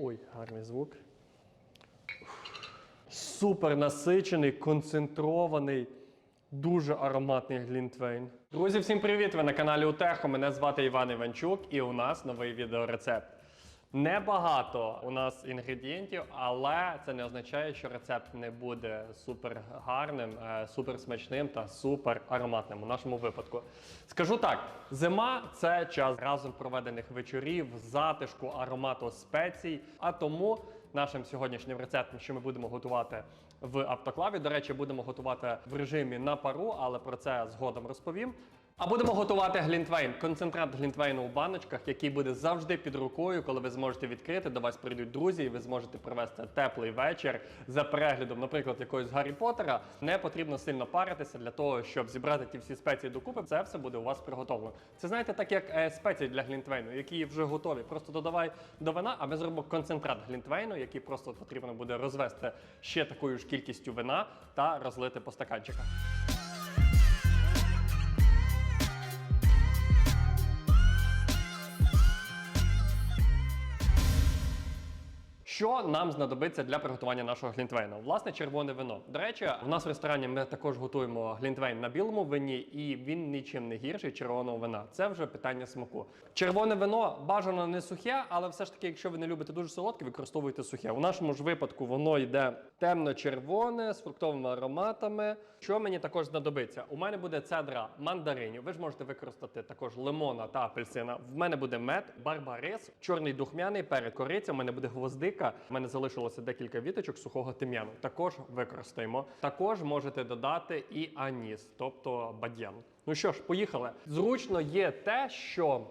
Ой, гарний звук. Супер насичений, концентрований, дуже ароматний глінтвейн. Друзі, всім привіт! Ви на каналі Утехо. Мене звати Іван Іванчук, і у нас новий відеорецепт. Небагато у нас інгредієнтів, але це не означає, що рецепт не буде супер гарним, е, супер смачним та супер ароматним у нашому випадку. Скажу так: зима це час разом проведених вечорів, затишку, аромату спецій. А тому нашим сьогоднішнім рецептом, що ми будемо готувати в автоклаві. До речі, будемо готувати в режимі на пару, але про це згодом розповім. А будемо готувати глінтвейн, концентрат глінтвейну у баночках, який буде завжди під рукою, коли ви зможете відкрити, до вас прийдуть друзі, і ви зможете провести теплий вечір за переглядом, наприклад, якогось Гаррі Поттера. Не потрібно сильно паритися для того, щоб зібрати ті всі спеції докупи. Це все буде у вас приготовлено. Це знаєте, так як е, спеції для глінтвейну, які вже готові. Просто додавай до вина, а ми зробимо концентрат глінтвейну, який просто потрібно буде розвести ще такою ж кількістю вина та розлити по стаканчиках. Що нам знадобиться для приготування нашого глінтвейну? Власне, червоне вино. До речі, в нас в ресторані ми також готуємо глінтвейн на білому вині, і він нічим не гірший червоного вина. Це вже питання смаку. Червоне вино бажано не сухе, але все ж таки, якщо ви не любите дуже солодке, використовуйте сухе. У нашому ж випадку воно йде темно-червоне з фруктовими ароматами. Що мені також знадобиться? У мене буде цедра мандаринів. Ви ж можете використати також лимона та апельсина. В мене буде мед, барбарис, чорний духмяний перець, кориця. У мене буде гвоздика. У мене залишилося декілька віточок сухого тим'яну. Також використаємо. Також можете додати і аніс, тобто бадьян. Ну що ж, поїхали. Зручно є те, що.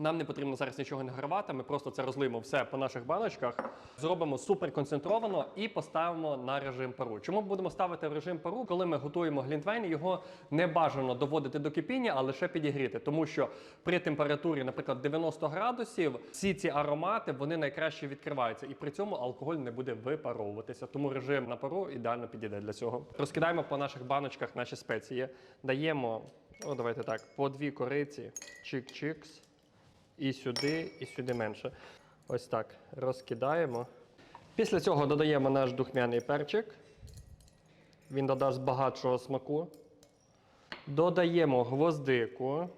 Нам не потрібно зараз нічого не гравати, ми просто це розлиємо все по наших баночках, зробимо супер концентровано і поставимо на режим пару. Чому будемо ставити в режим пару? Коли ми готуємо глінтвейн, його не бажано доводити до кипіння, а лише підігріти. Тому що при температурі, наприклад, 90 градусів, всі ці аромати вони найкраще відкриваються, і при цьому алкоголь не буде випаровуватися. Тому режим на пару ідеально підійде для цього. Розкидаємо по наших баночках наші спеції, даємо, о, давайте так, по дві кориці, чик-чикс. І сюди, і сюди менше. Ось так. Розкидаємо. Після цього додаємо наш духмяний перчик. Він додасть багатшого смаку. Додаємо гвоздику.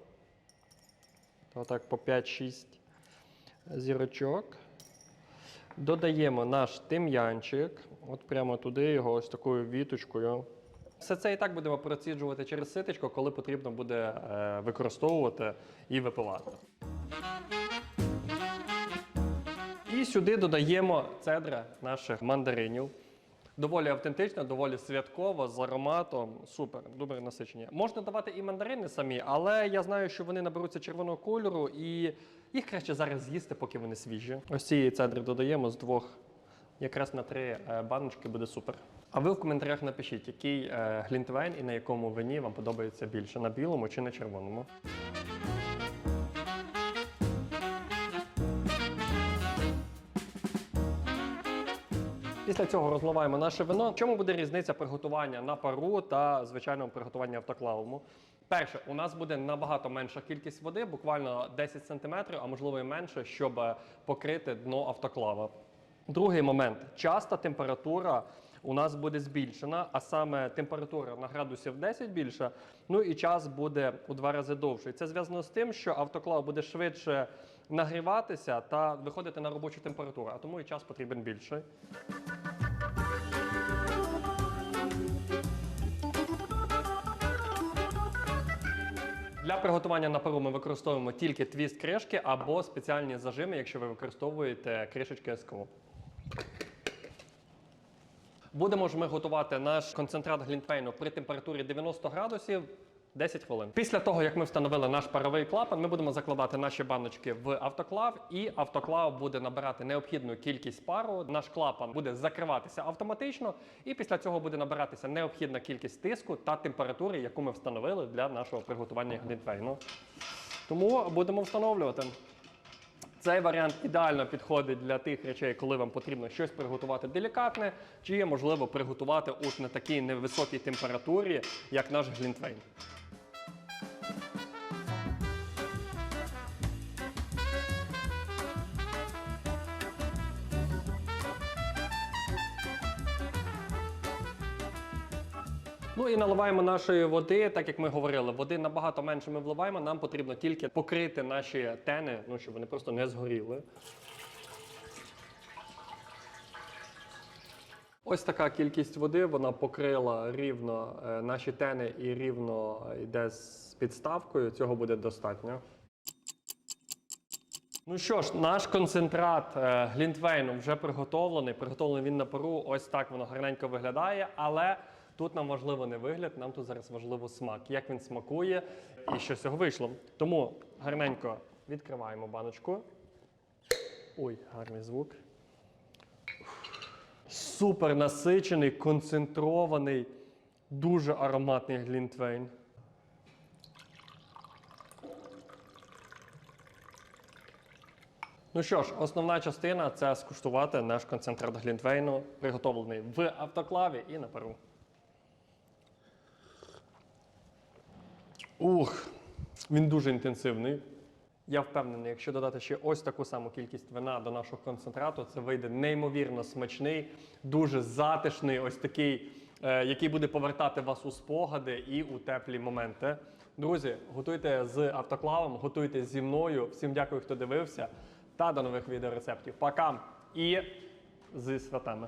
Отак по 5-6 зірочок. Додаємо наш тим'янчик. От прямо туди його ось такою віточкою. Все це і так будемо проціджувати через ситечко, коли потрібно буде е, використовувати і випивати. І сюди додаємо цедра наших мандаринів. Доволі автентично, доволі святково, з ароматом. Супер, дуже насичені. Можна давати і мандарини самі, але я знаю, що вони наберуться червоного кольору, і їх краще зараз з'їсти, поки вони свіжі. Ось цієї цедри додаємо з двох. Якраз на три е, баночки буде супер. А ви в коментарях напишіть, який е, глінтвейн і на якому вині вам подобається більше: на білому чи на червоному. Після цього розливаємо наше вино. Чому буде різниця приготування на пару та звичайного приготування автоклавому? Перше, у нас буде набагато менша кількість води, буквально 10 см, а можливо і менше, щоб е, покрити дно автоклава. Другий момент час та температура у нас буде збільшена, а саме температура на градусів 10 більша, ну і час буде у два рази довший. Це зв'язано з тим, що автоклав буде швидше нагріватися та виходити на робочу температуру, а тому і час потрібен більший. Для приготування на пару ми використовуємо тільки твіст кришки або спеціальні зажими, якщо ви використовуєте кришечки СКО. Будемо ж ми готувати наш концентрат глінтвейну при температурі 90 градусів 10 хвилин. Після того, як ми встановили наш паровий клапан, ми будемо закладати наші баночки в автоклав, і автоклав буде набирати необхідну кількість пару. Наш клапан буде закриватися автоматично, і після цього буде набиратися необхідна кількість тиску та температури, яку ми встановили для нашого приготування глінтвейну. Тому будемо встановлювати. Цей варіант ідеально підходить для тих речей, коли вам потрібно щось приготувати делікатне, чи є можливо приготувати от на такій невисокій температурі, як наш глінтвейн. Ну і наливаємо нашої води, так як ми говорили, води набагато менше ми вливаємо. Нам потрібно тільки покрити наші тени, ну щоб вони просто не згоріли. Ось така кількість води, вона покрила рівно е, наші тени і рівно йде з підставкою. Цього буде достатньо. Ну що ж, наш концентрат е, глінтвейну вже приготовлений. Приготовлений він на пару. Ось так воно гарненько виглядає. Але тут нам важливо не вигляд, нам тут зараз важливо смак, як він смакує і що з цього вийшло. Тому гарненько відкриваємо баночку. Ой, гарний звук. Супер насичений, концентрований, дуже ароматний глінтвейн. Ну що ж, основна частина це скуштувати наш концентрат глінтвейну, приготовлений в автоклаві і на пару. Ух, він дуже інтенсивний. Я впевнений, якщо додати ще ось таку саму кількість вина до нашого концентрату, це вийде неймовірно смачний, дуже затишний, ось такий, е, який буде повертати вас у спогади і у теплі моменти. Друзі, готуйте з автоклавом, готуйте зі мною. Всім дякую, хто дивився. Та до нових відеорецептів. Пока і зі святами.